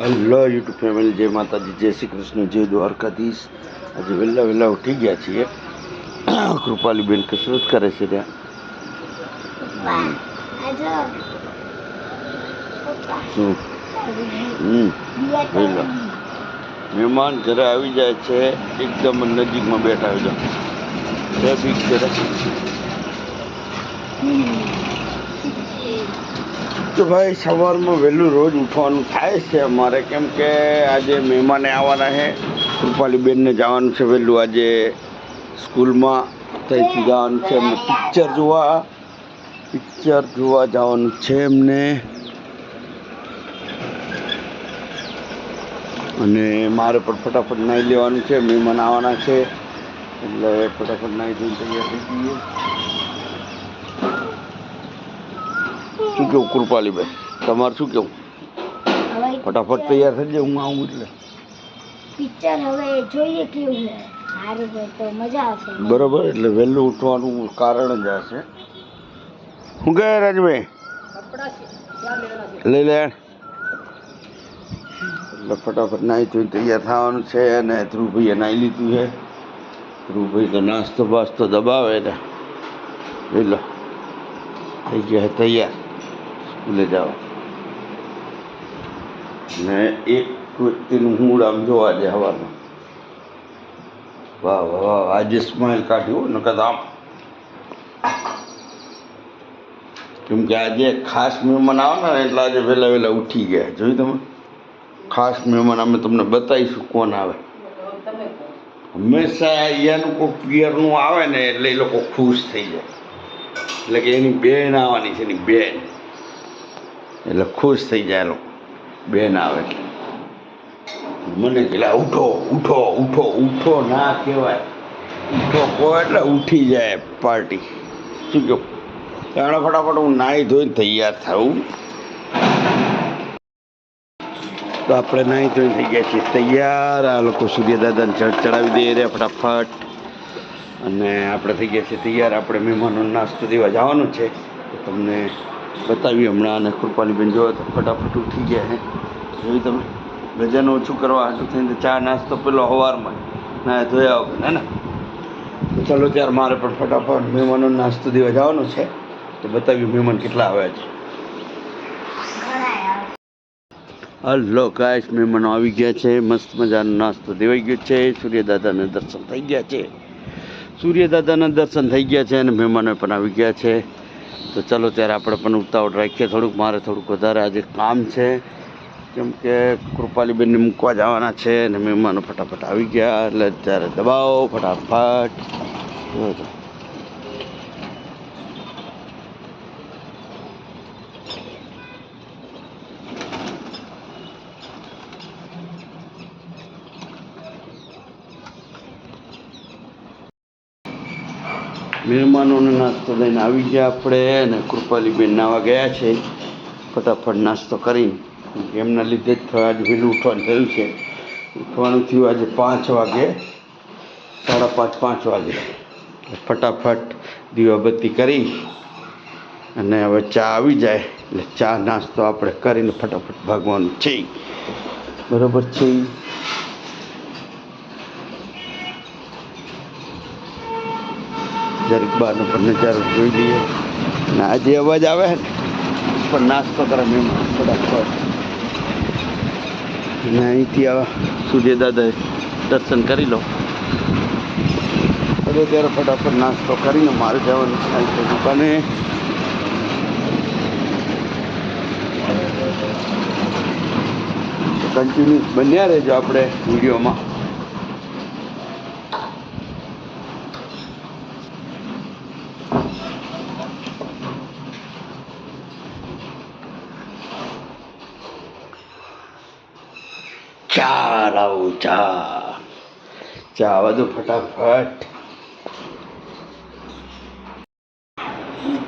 Hello YouTube family, જય માતાજી, જય શ્રી કૃષ્ણ, જય દ્વારકાધીશ. આજે વહેલા વહેલા ઉઠી ગયા છીએ. કૃપાલીબેન કસરત કરે છે ત્યાં. શું? હમ. વહેલા. મહેમાન ઘરે આવી જાય છે. એકદમ નજીકમાં બેઠા આવી જાય બીક ઘરે ભાઈ સવારમાં વહેલું રોજ ઉઠવાનું થાય છે. અમારે કેમ કે આજે મહેમાને આવવાના છે. કૃપાલીબેનને જવાનું છે વહેલું. આજે સ્કૂલમાં ત્યાંથી જવાનું છે. એમને પિક્ચર જોવા. પિક્ચર જોવા જવાનું છે એમને. અને મારે પણ ફટાફટ નાહી લેવાનું છે. મહેમાન આવવાના છે. એટલે ફટાફટ નાહી ધોઈને તૈયાર થઈ જઈએ. શું કેવું કૃપાલીબેન? તમારે શું કેવું? ફટાફટ તૈયાર થઈ જાય હું આવું એટલે. પિક્ચર હવે જોઈએ કેવું છે. તો મજા આવશે. બરોબર એટલે વહેલું ઉઠવાનું કારણ જ હશે છે. શું કહે રાજભાઈ? લઈ લે. એટલે ફટાફટ નાહી ધોઈને તૈયાર થવાનું છે અને ધ્રુવભાઈએ નાહી લીધું છે. ધ્રુવભાઈ તો નાસ્તો બાસ્તો દબાવે ને લઈ લો થઈ ગયા તૈયાર. સ્કૂલે જાઓ. ને એક વ્યક્તિનું મૂળ આમ જોવા હવામાં. વાહ વાહ વાહ, આજે સ્માઇલ કાઢ્યું નકર આમ. કેમ કે આજે ખાસ મહેમાન આવે ને, એટલે આજે વહેલા વહેલા ઉઠી ગયા. જોયું તમે? ખાસ મહેમાન અમે તમને બતાવીશું કોણ આવે. હંમેશા અહીંયાનું કોઈ પિયરનું આવે ને, એટલે એ લોકો ખુશ થઈ જાય. એટલે કે એની બેન આવવાની છે, એની બેન. એટલે ખુશ થઈ જાય બેન આવે એટલે. મને પેલા ઉઠો ઉઠો ઉઠો ઉઠો ના કહેવાય. ઉઠો કહો એટલે ઉઠી જાય પાર્ટી. શું કહો? એણે ફટાફટ હું નાહી ધોઈને તૈયાર થવું તો આપણે નાહી ધોઈને થઈ ગયા છીએ. તૈયાર. આ લોકો સૂર્યદાદાને ચડ ચડાવી દઈએ રે ફટાફટ. અને આપણે થઈ ગયા છીએ તૈયાર. આપણે મહેમાનો નાસ્તો દેવા જવાનું છે. તમને બતાવી હમણાં અને કૃપાલીબેન જો ફટાફટ ઉઠી ગયા હે. જોયું તમે? વજન ઓછું કરવા હાટું થઈને ચા નાસ્તો પેલો સવારમાં ના, ધોયા વગર ને? તો ચાલો ત્યારે મારે પણ ફટાફટ મહેમાનો નાસ્તો દેવા જવાનો છે. તો બતાવ્યું મહેમાન કેટલા આવ્યા છે. હલો ગાઈસ મહેમાનો આવી ગયા છે. મસ્ત મજાનો નાસ્તો દેવાઈ ગયો છે. સૂર્યદાદાને દર્શન થઈ ગયા છે. સૂર્યદાદાના દર્શન થઈ ગયા છે અને મહેમાનો પણ આવી ગયા છે. તો ચાલો ત્યારે આપણે પણ ઉતાવળ રાખીએ. થોડુંક મારે થોડુંક વધારે આજે કામ છે. કેમ કે કૃપાલીબેનને મૂકવા જવાના છે અને મહેમાનો ફટાફટ આવી ગયા. એટલે ત્યારે દબાવો, ફટાફટ. મહેમાનોને નાસ્તો લઈને આવી ગયા આપણે અને કૃપાલીબેન નાવા ગયા છે. ફટાફટ નાસ્તો કરીને. એમના લીધે જ થોડા આજે વહેલું ઉઠવાનું થયું છે. ઉઠવાનું થયું આજે પાંચ વાગે. સાડા પાંચ પાંચ વાગે. ફટાફટ દીવાબત્તી કરી અને હવે ચા આવી જાય. એટલે ચા નાસ્તો આપણે કરીને ફટાફટ ભાગવાનું છે. બરાબર છે. જરીક બહારનો પણ નજારો જોઈ લઈએ. અને આજે અવાજ આવે ને, પણ નાસ્તો કરે મેં ફટાફટ અને અહીંથી આ સૂર્યદાદા દર્શન કરી લો. હવે ત્યારે ફટાફટ નાસ્તો કરીને મારે જવાનું થાય દુકાને. કન્ટિન્યુ બન્યા રહેજો આપણે વિડીયોમાં. ચા લાવો ચા. ચા બધું ફટાફટ.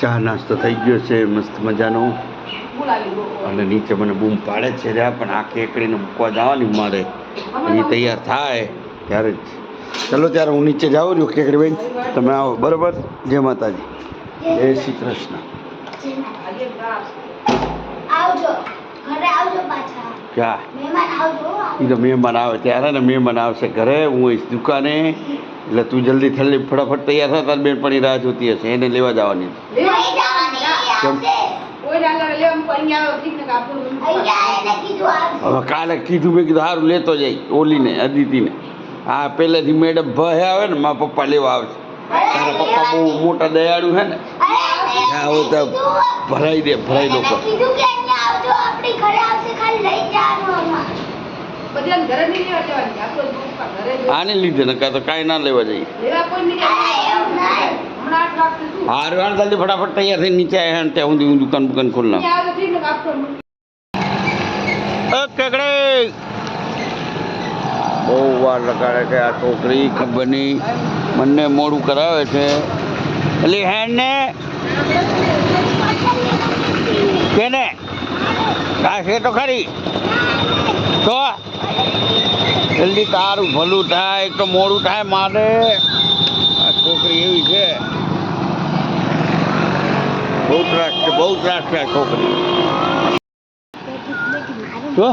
ચા નાસ્તો થઈ ગયો છે મસ્ત મજાનો. અને નીચે મને બૂમ પાડે છે રહ્યા પણ આ કેકડીને મૂકવા જવાની મારે. એ તૈયાર થાય ત્યારે જ. ચલો ત્યારે હું નીચે જાઉં છું કેકડી બેન તમે આવો બરોબર? જય માતાજી. જય શ્રી કૃષ્ણ. આવજો ઘરે આવજો પાછા. જા મહેમાન આવજો એ તો મહેમાન આવે ત્યારે ને મહેમાન આવશે ઘરે હું હોઈશ દુકાને. એટલે તું જલ્દી થલ્લી ફટાફટ તૈયાર થાય તારી બેનપણી રાહ જોતી હશે એને લેવા જવાની હવે કાલે કીધું મેં કીધું સારું લેતો જાય ઓલીને અદિતિને. હા પહેલેથી મેડમ ભય આવે ને મારા પપ્પા લેવા આવશે. તારા પપ્પા બહુ મોટા દયાળુ છે ને. આવો હવે તો ભરાઈ દે ભરાઈ લો આને લીધે ને કાં તો કાંઈ ના લેવા જઈએ. હારું હાલ જલ્દી ફટાફટ તૈયાર થઈને નીચે આવ્યા ને ત્યાં સુધી હું દુકાન બુકાન ખોલના કેકડે બહુ વાર લગાડે છે આ છોકરી ખબર નહીં. મને મોડું કરાવે છે. એટલે ને કેને? આ છે તો ખરી. તો જલ્દી તારું ભલું થાય એક તો મોડું થાય મારે. આ છોકરી એવી છે. બહુ ત્રાસ છે બહુ ત્રાસ છે છોકરી. જો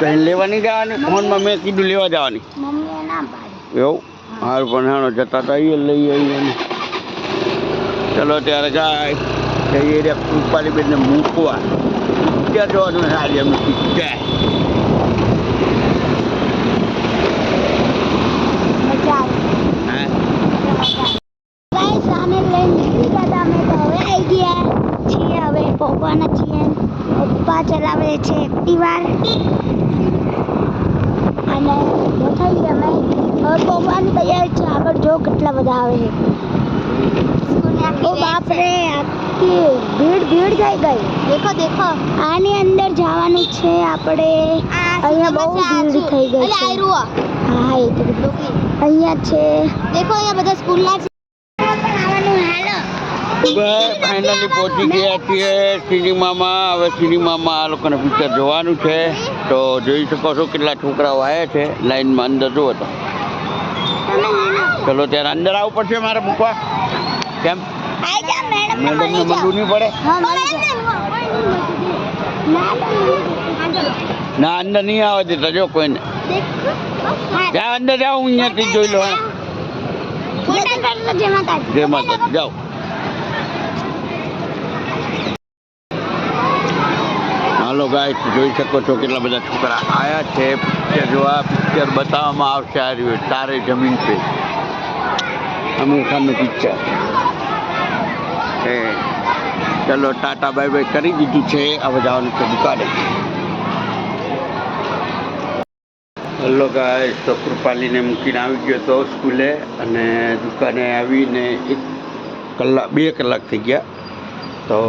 પેન લેવાની જવાની? ફોનમાં મેં કીધું લેવા જવાની. એવું? મારું પણ હાણો જતા હતા એ લઈ આવીએ ચલો ત્યારે જાય. જઈએ રે કૃપાલી બેનને મૂકવા. ક્યાં જવાનું સારી અમે. ક્યાં મજા હા આવે સામે લઈને નીકળી ગયા અમે તો હવે આવી ગયા છીએ. હવે પપ્પાના છીએ. પપ્પા ચલાવે છે એક્ટિવા. અને થઈ અમે. હવે પપ્પાની તૈયારી છે. આગળ જો કેટલા બધા આવે છે. ઓ બાપ રે આખી ભીડ ભીડ થઈ ગઈ. દેખો દેખો. આની અંદર જવાનું છે આપણે. અહીંયા બહુ ભીડ થઈ ગઈ છે. હા હા એ તો. અહીંયા છે દેખો અહીંયા બધા સ્કૂલના છે ફાઇનલી પહોંચી ગયા છીએ સિનેમામાં હવે સિનેમામાં આ લોકોને પિક્ચર જોવાનું છે તો જોઈ શકો છો કેટલા છોકરાઓ આવ્યા છે લાઈનમાં અંદર જુઓ તો ચલો ત્યારે અંદર આવવું પડશે મારે મૂકવા કેમ આઈ જા મેડમ મેડમને મળવું નહીં પડે ના અંદર નહીં આવે દેતા જો કોઈને ત્યાં અંદર જાઓ હું અહીંયાથી જોઈ લો જય માતાજી માતા જાઓ. હાલો ગાય જોઈ શકો છો કેટલા બધા છોકરા આયા છે. પિક્ચર જોવા પિક્ચર બતાવવામાં આવશે આ રહ્યું. તારે જમીન પે આમિર ખાનનું પિક્ચર એ ચલો ટાટા બાય બાય કરી દીધું છે. હવે જવાનું છે દુકાને. હલો ગાય તો કૃપાલીને મૂકીને આવી ગયો તો સ્કૂલે અને દુકાને આવીને એક કલાક, બે કલાક થઈ ગયા. તો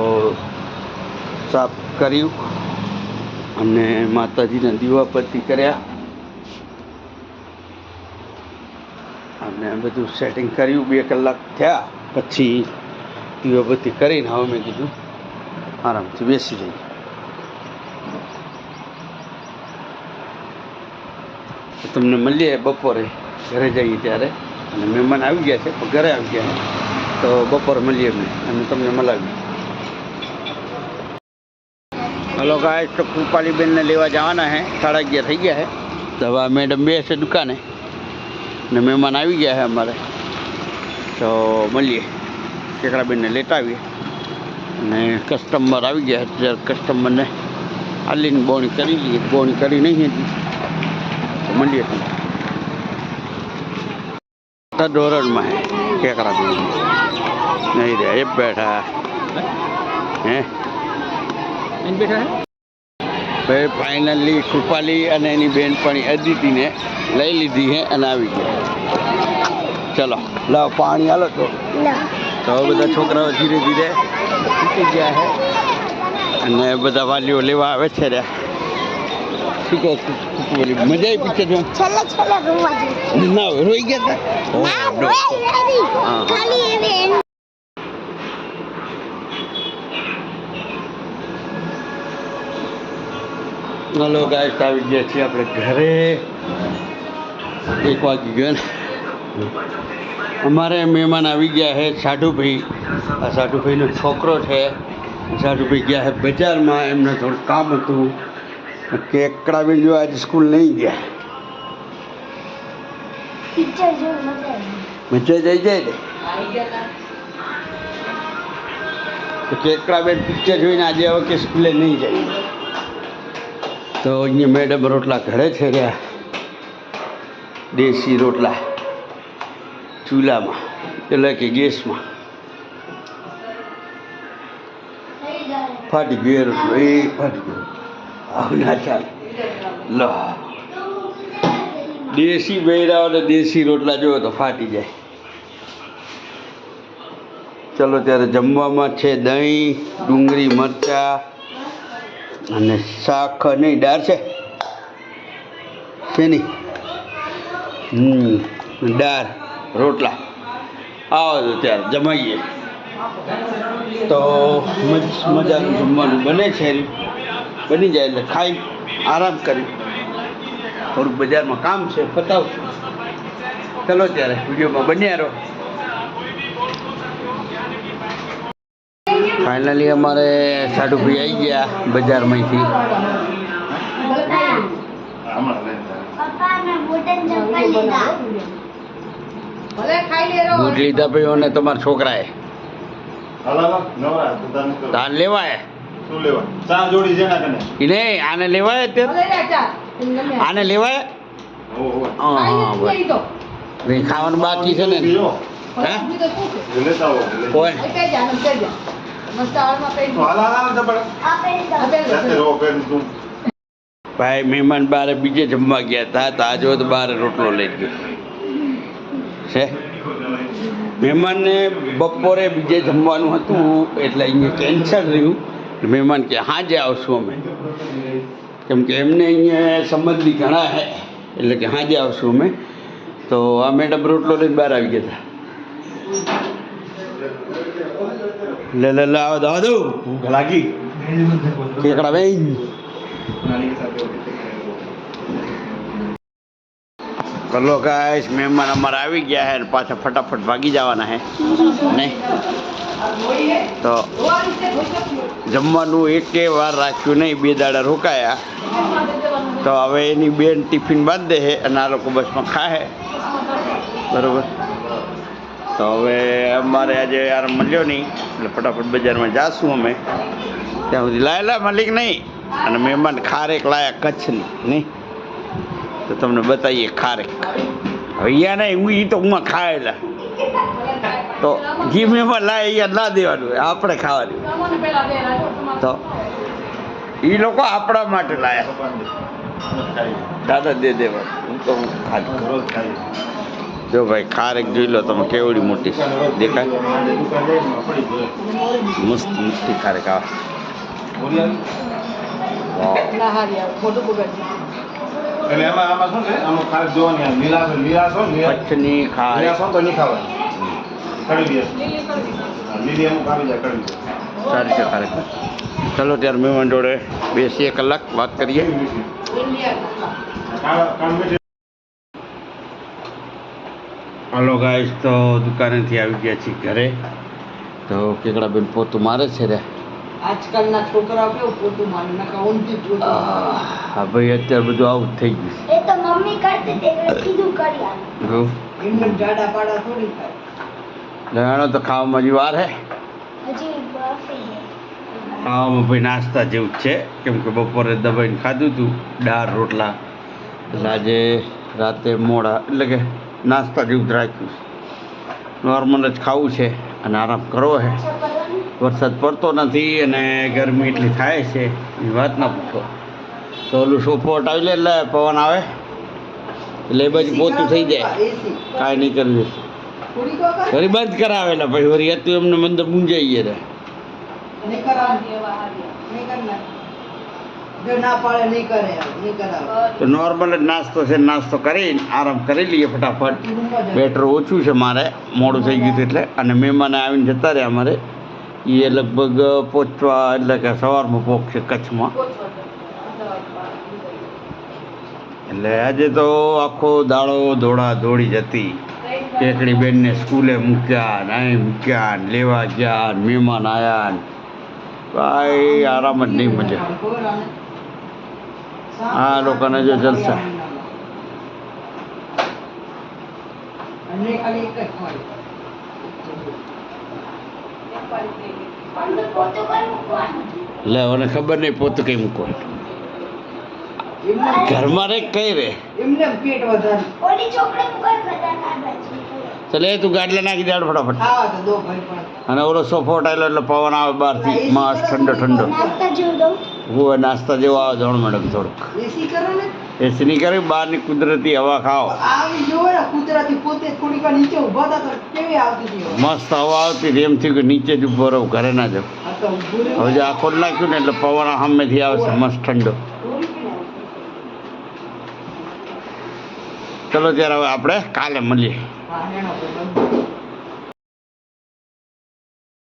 સાફ કર્યું અને માતાજીના દીવાપતિ કર્યા. અને બધું સેટિંગ કર્યું, બે કલાક થયા. પછી દીવાબત્તી કરીને હવે મેં કીધું, આરામથી બેસી જઈએ. તમને મળીએ બપોરે, ઘરે જઈએ ત્યારે. અને મહેમાન આવી ગયા છે, પણ ઘરે આવી ગયા તો બપોરે મળીએ અમે અને તમને મળાવીએ. હલો ગાય તો કૃપાલીબેનને લેવા જવાના હે. સાડા અગિયાર થઈ ગયા હે. તો હવે મેડમ બે છે દુકાને. ને મહેમાન આવી ગયા છે અમારે. તો મળીએ. કેકડાબેનને લેતા આવીએ અને કસ્ટમર આવી ગયા છે. કસ્ટમરને આલીને બોણી કરી લઈએ. બોણી કરી નહીં હતી. મળીએ ધોરણમાં કેકરા નહીં રે એ બેઠા. હે? ભાઈ ફાઇનલી કૃપાલી અને એની બેનપણી અદિતિને લઈ લીધી છે અને આવી ગયા. ચલો. લાવ પાણી હાલો તો. તો બધા છોકરાઓ ધીરે ધીરે ગયા છે અને બધા વાલીઓ લેવા આવે છે રે. શું કહે મજા આવી પિક્ચર જોવા છેલ્લે છેલ્લે રોવા ના રોઈ ગયા હતા? હા. હલો ગાઈસ આવી ગયા છીએ આપણે ઘરે. એક વાગી ગયો ને. અમારે મહેમાન આવી ગયા છે સાઢુભાઈ આ સાઢુભાઈનો છોકરો છે. સાઢુભાઈ ગયા છે બજારમાં. એમને થોડું કામ હતું. કેકડા જો આજે સ્કૂલ નહીં ગયા. મજા જઈ જાય ને. કેકડા બેન પિક્ચર જોઈને આજે હવે કે સ્કૂલે નહીં જાય. તો અહીંયા મેડમ રોટલા ઘરે છે રહ્યા. દેશી રોટલા. ચૂલામાં. એટલે કે ગેસમાં. ફાટી ગયો રોટલો. એ ફાટી ગયો. આવું ના ચાલે લો દેશી બૈરાઓ અને દેશી રોટલા જોવો તો ફાટી જાય ચલો ત્યારે જમવામાં છે દહીં ડુંગળી મરચાં અને શાક નહીં દાળ છે શેની હમ દાળ રોટલા આવો તો ત્યારે જમાઈએ તો મજ- મજાનું જમવાનું બને છે બની જાય એટલે ખાઈ આરામ કરી. થોડુંક બજારમાં કામ છે પતાવશું. ચલો ત્યારે વિડીયોમાં બન્યા રહો. ફાઇનલી અમારે સાડુભાઈ આવી ગયા બજારમાંથી. બૂટ લીધા ભાઈ અને તમારા છોકરાએ. હલાવા નવરા તો તને કહું. તાન લેવાય. શું લેવા ચા જોડી છે ના કને? ઈ આને લેવાય. આને લેવાય? હો હો. ભાઈ. ખાવાનું બાકી છે ને? ભાઈ મહેમાન બારે બીજે જમવા ગયા હતા તો આજે તો બારે રોટલો લઈ ગયો. છે મહેમાનને બપોરે બીજે જમવાનું હતું એટલે અહીંયા કેન્સલ રહ્યું. મહેમાન કે હાજે આવશું અમે કેમ કે એમને અહીંયા સંબંધી ઘણા હે એટલે કે હાજે આવશું અમે તો આ મેડમ રોટલો લઈને બહાર આવી ગયા હતા લે લે લે આવો દાદુ ભૂખ લાગી કેકડા બેન ચલો ગાઈસ મહેમાન અમારા આવી ગયા હે પાછા ફટાફટ ભાગી જવાના હે. નહીં? તો છે. જમવાનું એકે વાર રાખ્યું નહીં, બે દાડા રોકાયા. તો હવે એની બેન ટિફિન બાંધ દે છે અને આ લોકો બસમાં ખાહે બરોબર? તો હવે અમારે આજે યાર મળ્યો નહીં, એટલે ફટાફટ બજારમાં જાશું અમે. ત્યાં સુધી લાયેલા મલિક નહીં, અને મહેમાન ખારેક લાયા કચ્છની નહીં? તો તમને બતાવીએ ખારેક. અહીંયા નહીં, હું એ તો હું ખાયેલા. તો જે એમાં લાય, અહીંયા ના દેવાનું આપણે ખાવાનું. તો એ લોકો આપણા માટે લાયા. દાદા દે દેવા હું તો હું ખાલી જો ભાઈ, ખારેક જોઈ લો તમે કેવડી મોટી. દેખાય? મસ્ત મોટી ખારેક આવે. એટલે એમાં આમાં શું છે? આમાં ખાલી જોવાની આ લીલા લીલા છો. ને કચ્છની લીલા ખારેક છો તો નહીં ખાવાની. કડી લીલી કરી દીધી. લીલી અમુક આવી જાય કડી સારી છે ખારેક ચલો ત્યારે મહેમાન જોડે બેસીએ કલાક વાત કરીએ. હલો ગાઈસ તો દુકાનેથી આવી ગયા છીએ ઘરે. તો કેકડા બેન પોતું મારે છે રે. આજકાલના છોકરા કેવું પોતું માને? નકા ઊંધી હા ભાઈ અત્યારે બધું આવું જ થઈ ગયું એ તો મમ્મી કરતી તે કીધું કરી જો એમને જાડા પાડા થોડી થાય. લેવાનો તો ખાવામાં હજી વાર હે. હજી બફી હે. ખાવામાં ભાઈ નાસ્તા જેવું જ છે. કેમ કે બપોરે દબાઈને ખાધું હતું દાળ રોટલા. એટલે આજે રાતે મોડા એટલે કે નાસ્તા જેવું જ રાખ્યું નોર્મલ જ ખાવું છે અને આરામ કરવો છે વરસાદ પડતો નથી અને ગરમી એટલી થાય છે એ વાત ના પૂછો. તો ઓલું સોફો હટાવી લે એટલે પવન આવે? એટલે એ બાજુ પોતું થઈ જાય. કાંઈ નહીં કરવું ફરી બંધ કરાવેલા પછી વળી હતું એમને મંદ મૂંઝાઈએ રે. તો નોર્મલ જ નાસ્તો છે નાસ્તો કરીને આરામ કરી લઈએ ફટાફટ. બેટર ઓછું છે મારે મોડું થઈ ગયું એટલે. અને મહેમાન આવીને જતા રહ્યા અમારે. એ લગભગ પહોંચવા એટલે કે સવારમાં પહોંચશે કચ્છમાં એટલે આજે તો આખો દાડો દોડા દોડી જતી કેકડી બેનને સ્કૂલે મૂક્યા ને અહીં મૂક્યા, ને લેવા ગયા, ને મહેમાન આવ્યા ને ભાઈ આરામ જ નહીં મજા આ લોકોને જો જલસા. ખાલી એક જ. લે મને ખબર નહીં પોતું કઈ મૂકો ઘરમાં રે કઈ રે? એમને પેટ વધારે. ઓલી ચોકડી મુકર બધા કાઢવા છે. ચાલે તું ગાડલા નાખી દેડ ફટાફટ. ખાવા તો દો ભાઈ પણ. અને ઓલો સોફો હટાયેલો એટલે પવન આવે બહારથી મસ્ત ઠંડો ઠંડો. હું નાસ્તા જેવો આવે જણ મેડમ થોડુંક. એસી કરો ને એસી નહીં કરે બહારની કુદરતી હવા? ખાઓ. મસ્ત હવા આવતી હતી એમ થયું કે નીચે જ ઊભો રહું ઘરે ના જાઉં. હવે જે આખો નાખ્યું ને એટલે પવન સામેથી આવશે મસ્ત ઠંડો. ચલો ત્યારે હવે આપણે કાલે મળીએ.